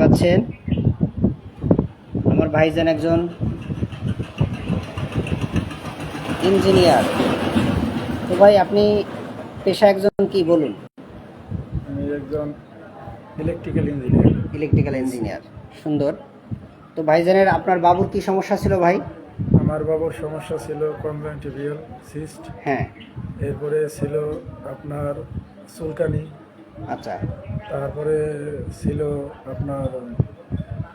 পাচ্ছেন। আমার ভাইজান একজন ইঞ্জিনিয়ার। তো ভাই আপনি পেশা একজন কি বলুন। আমি একজন ইলেকট্রিক্যাল ইঞ্জিনিয়ার ইলেকট্রিক্যাল ইঞ্জিনিয়ার সুন্দর। তো ভাইজানের আপনার বাবুর কি সমস্যা ছিল ভাই? আমার বাবুর সমস্যা ছিল কনভেন্টিভিয়াল সিস্ট হ্যাঁ। এরপরে ছিল আপনার চুলকানি। আচ্ছা। তারপরে ছিল আপনার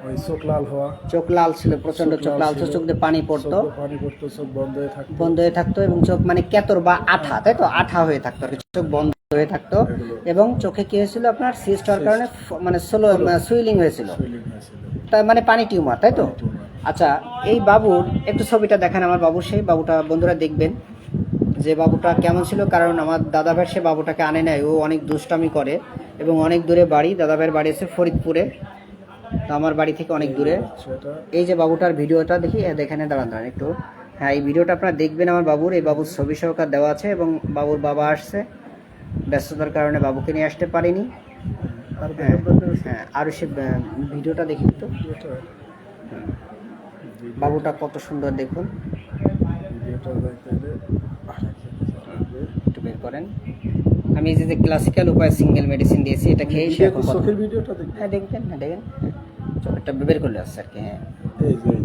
ওই চোখ লাল হওয়া। চোখ লাল ছিল প্রচণ্ড চোখ লাল চোখ দিয়ে পানি পড়তো। পানি পড়তো চোখ বন্ধ হয়ে থাকতো। বন্ধ হয়ে থাকতো এবং চোখ মানে কেতর বা আঠা তাই তো? আঠা হয়ে থাকতো চোখ বন্ধ হয়ে থাকতো। এবং চোখে কি হয়েছিল আপনার? সিস্ট হওয়ার কারণে মানে স্লো সুইলিং হয়েছিল। তার মানে পানি টিউমার তাই তো? আচ্ছা এই বাবুর একটু ছবিটা দেখেন আমার বাবুর সেই বাবুটা বন্ধুরা দেখবেন। যে বাবুটা কেমন ছিল কারণ আমার দাদা সে বাবুটাকে আনে নাই। ও অনেক দুষ্টামি করে এবং অনেক দূরে বাড়ি। দাদা ভাইয়ের বাড়ি আছে ফরিদপুরে। তো আমার বাড়ি থেকে অনেক দূরে। এই যে বাবুটার ভিডিওটা দেখি দেখেন দাঁড়ান দাঁড়ান একটু। হ্যাঁ এই ভিডিওটা আপনারা দেখবেন আমার বাবুর। এই বাবুর ছবি সহকার দেওয়া আছে এবং বাবুর বাবা আসছে। ব্যস্ততার কারণে বাবুকে নিয়ে আসতে পারিনি। হ্যাঁ হ্যাঁ আর সে ভিডিওটা দেখি তো বাবুটা কত সুন্দর দেখুন। ভিডিওটা দেখতে একটু বের করেন। আমি যে যে ক্লাসিক্যাল উপায় সিঙ্গেল মেডিসিন দিয়েছি এটা খেয়ে সে এখন চোখের ভিডিওটা দেখতে হ্যাঁ দেখবেন হ্যাঁ দেখেন। চলো এটা বের করলে আসছে আর কি হ্যাঁ।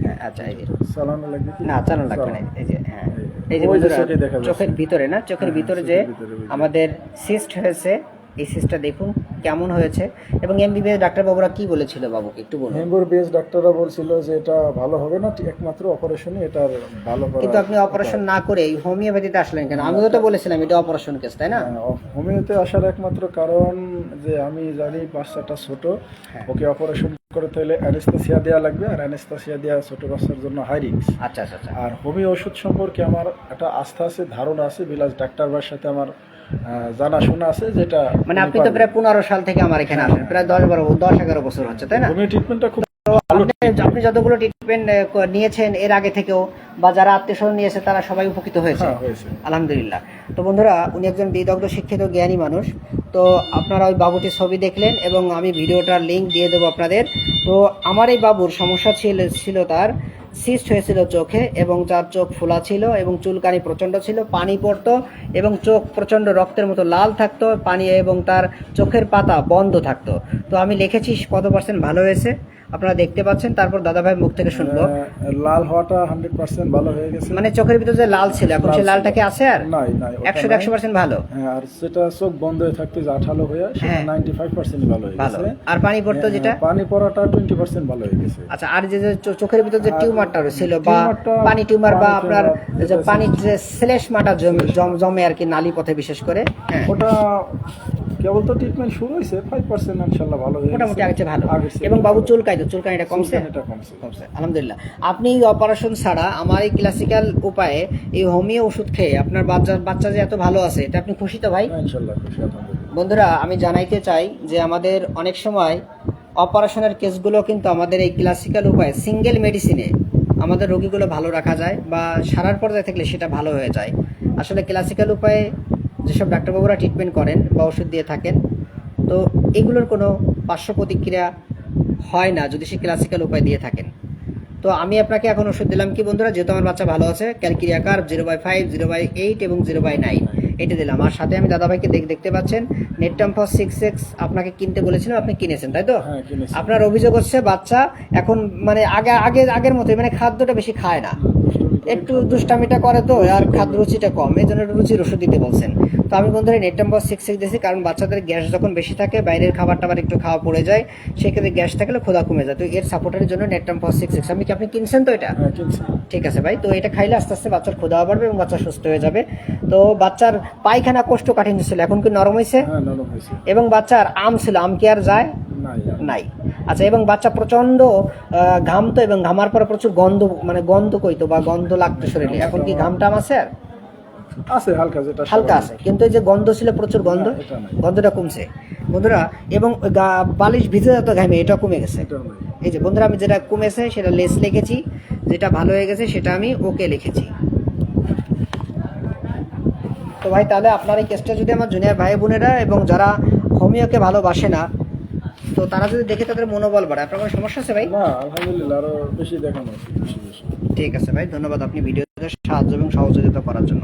হ্যাঁ আচ্ছা এই যে। চালানো লাগবে? না চালানো লাগবে না এই যে হ্যাঁ। এই যে। চোখের ভিতরে না চোখের হ্যাঁ, ভিতরে যে। আমাদের সিস্ট হয়েছে এই সিস্টটা দেখুন। কেমন হয়েছে? এবং এমবিবিএস ডাক্তারবাবুরা কি বলেছিল বাবুকে একটু বলুন। হেমবুর বেস ডাক্তাররা বলছিল যে এটা ভালো হবে না একমাত্র অপারেশনে এটার ভালো করা কিন্তু আপনি অপারেশন না করে এই হোমিওপ্যাথিতে আসলেন কেন? আমিও তো বলেছিলাম এটা অপারেশন কেস তাই না? হ্যাঁ, হোমিওতে আসার একমাত্র কারণ যে আমি জানি বাচ্চাটা ছোট হ্যাঁ। ওকে অপারেশন করতে হলে অ্যানেস্থেসিয়া দেওয়া লাগবে আর অ্যানেস্থেসিয়া দেওয়া ছোট বাচ্চার জন্য হাই রিস্ক আচ্ছা আচ্ছা আচ্ছা। আর হোমিও ওষুধ সম্পর্কে আমার একটা আস্থা আছে ধারণা আছে বিলাস ডাক্তারবার সাথে আমার জানাশোনা আছে যেটা মানে আপনি তো প্রায় পনেরো সাল থেকে আমার এখানে আসেন প্রায় দশ বারো দশ এগারো বছর হচ্ছে তাই না? ট্রিটমেন্টটা খুব আপনি- আপনি যতগুলো ট্রিটমেন্ট নিয়েছেন এর আগে থেকেও বা যারা আত্মীয় স্বজন নিয়েছে তারা সবাই উপকৃত হয়েছে। হ্যাঁ আলহামদুলিল্লাহ। তো বন্ধুরা উনি একজন বিদগ্ধ শিক্ষিত জ্ঞানী মানুষ। তো আপনারা ওই বাবুটির ছবি দেখলেন এবং আমি ভিডিওটার লিঙ্ক দিয়ে দেবো আপনাদের। তো আমার এই বাবুর সমস্যা ছিল ছিল তার সিস্ট হয়েছিল চোখে এবং তার চোখ ফোলা ছিল এবং চুলকানি প্রচণ্ড ছিল পানি পড়তো এবং চোখ প্রচণ্ড রক্তের মতো লাল থাকতো পানি এবং তার চোখের পাতা বন্ধ থাকতো। তো আমি লিখেছি কত পার্সেন্ট ভালো হয়েছে? আপনারা দেখতে পাচ্ছেন তারপর দাদাভাই মুখ থেকে শুনব। লাল হওয়াটা হান্ড্রেড পার্সেন্ট ভালো হয়ে গেছে। মানে চোখের ভিতরে যে লাল ছিল এখন সেই লাল ছিল। লালটা কি আছে আর? নাই নাই একশো। একশো পার্সেন্ট ভালো? হ্যাঁ আর সেটা চোখ বন্ধ হয়ে থাকতো যে আঠালো হয়ে সেটা। নাইনটি ফাইভ পার্সেন্ট ভালো হয়ে গেছে। আর পানি পড়তো হ্যাঁ, যেটা? পানি পড়াটা টোয়েন্টি পার্সেন্ট ভালো হয়ে গেছে। আচ্ছা আর যে চোখের ভিতর যে টিউমারটা ছিল বা পানি টিউমার বা আপনার যে এটা পানি যে শ্লেষ্মাটা জমে আর কি নালী পথে বিশেষ করে হ্যাঁ। ওটা কেবল তো ট্রিটমেন্ট শুরু হয়েছে ফাইভ পার্সেন্ট ইনশাল্লাহ ভালো মোটামুটি চেয়ে ভালো। এবং বাবু ভালো। চুলকাইতো চুলকানিটা কমছে? কমছে। কমছে আলহামদুলিল্লাহ। আপনি এই অপারেশন ছাড়া আমার এই ক্লাসিক্যাল উপায়ে এই হোমিও ওষুধ খেয়ে আপনার বাচ্চা বাচ্চা যে এত ভালো আছে এটা আপনি খুশি তো ভাই? হ্যাঁ, ইনশাল্লাহ খুশি বন্ধুরা আমি জানাইতে চাই যে আমাদের অনেক সময় অপারেশনের কেসগুলো কিন্তু আমাদের এই ক্লাসিক্যাল উপায়ে সিঙ্গেল মেডিসিনে আমাদের রোগীগুলো ভালো রাখা যায় বা সারার পর্যায়ে থাকলে সেটা ভালো হয়ে যায়। আসলে ক্লাসিক্যাল উপায়ে যেসব ডাক্তারবাবুরা ট্রিটমেন্ট করেন বা ওষুধ দিয়ে থাকেন তো এগুলোর কোনো পার্শ্ব প্রতিক্রিয়া হয় না যদি সে ক্লাসিক্যাল উপায় দিয়ে থাকেন। তো আমি আপনাকে এখন ওষুধ দিলাম কি বন্ধুরা? যেহেতু আমার বাচ্চা ভালো আছে Calcarea carb zero by five zero by eight এবং জিরো বাই নাইন এটা দিলাম। আর সাথে আমি দাদাভাইকে দেখ দেখতে পাচ্ছেন নেটটাম ফর সিক্স এক্স আপনাকে কিনতে বলেছিলাম আপনি কিনেছেন তাই তো? হ্যাঁ আপনার অভিযোগ হচ্ছে বাচ্চা এখন মানে আগে আগে আগের মতোই মানে খাদ্যটা বেশি খায় না। একটু দুষ্টামিটা করে তো আর খাদ্য রুচিটা কম। এই জন্য রুচির ওষুধ দিতে বলছেন। তো আমি বন্ধুরা নেট নাম্বার সিক্স সিক্স দিয়েছি কারণ বাচ্চাদের গ্যাস যখন বেশি থাকে বাইরের খাবার টাবার একটু খাওয়া পড়ে যায় সেক্ষেত্রে গ্যাস থাকলে খোদা কমে যায়। তো এর সাপোর্টের জন্য নেট নাম্বার সিক্স সিক্স আমি কি আপনি কিনছেন তো এটা? হ্যাঁ ঠিক আছে ভাই। তো এটা খাইলে আস্তে আস্তে বাচ্চার ক্ষুধা বাড়বে এবং বাচ্চা সুস্থ হয়ে যাবে। তো বাচ্চার পায়খানা কোষ্ঠকাঠিন্য ছিল এখন কি নরম হয়েছে হ্যাঁ নরম হয়েছে এবং বাচ্চার আম ছিল আম কি আর যায়? নাই। আচ্ছা এবং বাচ্চা প্রচণ্ড ঘামতো এবং ঘামার পরে প্রচুর গন্ধ মানে গন্ধ কইতো বা গন্ধ লাগতো শরীরে। এখন কি ঘাম টাম আছে আর? আছে হালকা যেটা হালকা আছে। কিন্তু এই যে গন্ধ ছিল প্রচুর গন্ধ। গন্ধটা কমছে। বন্ধুরা এবং বালিশ ভিজে যেত ঘামে এটা কমে গেছে। এই যে বন্ধুরা আমি যেটা কমেছে সেটা লেস লিখেছি। যেটা ভালো হয়ে গেছে সেটা আমি ওকে লিখেছি। তো ভাই তাহলে আপনার এই কেসটা যদি আমার জুনিয়র ভাই বোনেরা এবং যারা হোমিওকে ভালোবাসে না তো তারা যদি দেখে তাদের মনোবল বাড়ে আপনার কোনো সমস্যা আছে ভাই? না আলহামদুলিল্লাহ আরও বেশি দেখানো ঠিক আছে ভাই ধন্যবাদ। আপনি ভিডিওতে সাহায্য এবং সহযোগিতা করার জন্য।